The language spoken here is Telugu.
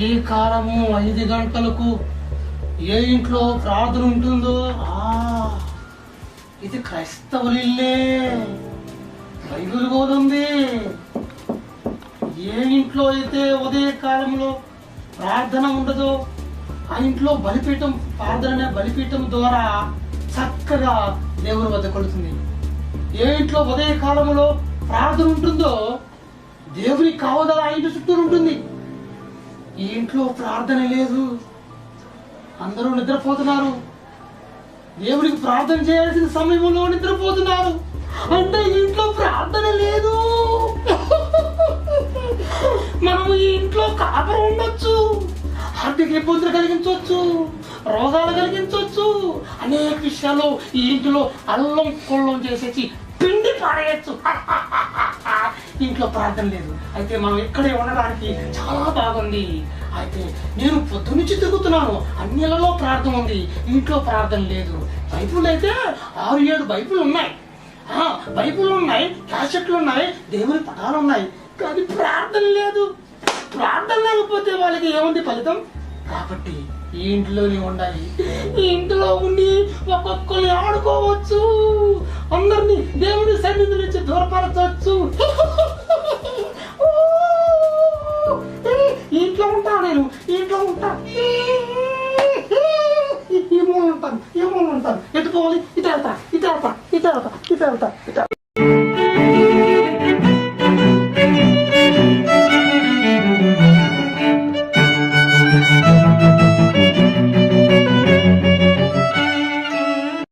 ఉదయకాలము ఐదు గంటలకు ఏ ఇంట్లో ప్రార్థన ఉంటుందో? ఆ ఇది క్రైస్తవులిల్లే. బైబిల్ కోదుంది ఏ ఇంట్లో అయితే ఉదయకాలంలో ప్రార్థన ఉండదో ఆ ఇంట్లో బలిపీఠం ప్రార్థన బలిపీఠం ద్వారా చక్కగా దేవుని వద్ద కొడుతుంది. ఏ ఇంట్లో ఉదయ కాలంలో ప్రార్థన ఉంటుందో దేవుని కావదల ఆ ఇంటి చుట్టూ ఉంటుంది. ఈ ఇంట్లో ప్రార్థన లేదు. అందరూ నిద్రపోతున్నారు. దేవునికి ప్రార్థన చేయాల్సిన సమయంలో నిద్రపోతున్నారు. అంటే ఇంట్లో ప్రార్థన లేదు. మనము ఈ ఇంట్లో కాపరం ఉండొచ్చు. ఆర్థిక ఇబ్బందులు కలిగించవచ్చు రోగాలు కలిగించవచ్చు అనేక విషయాలు ఈ ఇంట్లో అల్లం కొల్లం చేసేసి పిండి పారేయచ్చు. ఇంట్లో ప్రార్థన లేదు. అయితే మనం ఇక్కడే ఉండడానికి చాలా బాగుంది. అయితే నేను పొద్దు నుంచి తిరుగుతున్నాను. అన్నిలలో ప్రార్థన ఉంది. ఇంట్లో ప్రార్థన లేదు. బైబుల్ అయితే ఆరు ఏడు బైబుల్ ఉన్నాయి. ఆ, బైబుల్ ఉన్నాయి. క్యాసెట్లు ఉన్నాయి. దేవుని పటాలు ఉన్నాయి. కానీ ప్రార్థన లేదు. ప్రార్థన లేకపోతే వాళ్ళకి ఏముంది ఫలితం? కాబట్టి ఈ ఇంట్లోనే ఉండాలి. ఈ ఇంట్లో ఉండి ఒక్కొక్కరిని ఆడుకోవచ్చు. అందరినీ దేవుడి సన్నిధి నుంచి దూరపరచవచ్చు. నేను ఇంట్లో ఉంటాను ఈ మూలు ఉంటాను ఈ మూలు ఉంటాను ఎట్టుకోవాలి ఇటు వెళ్తా ఇటు వెళ్తా ఇటు వెళ్తా ఇటు వెళ్తా ఇటు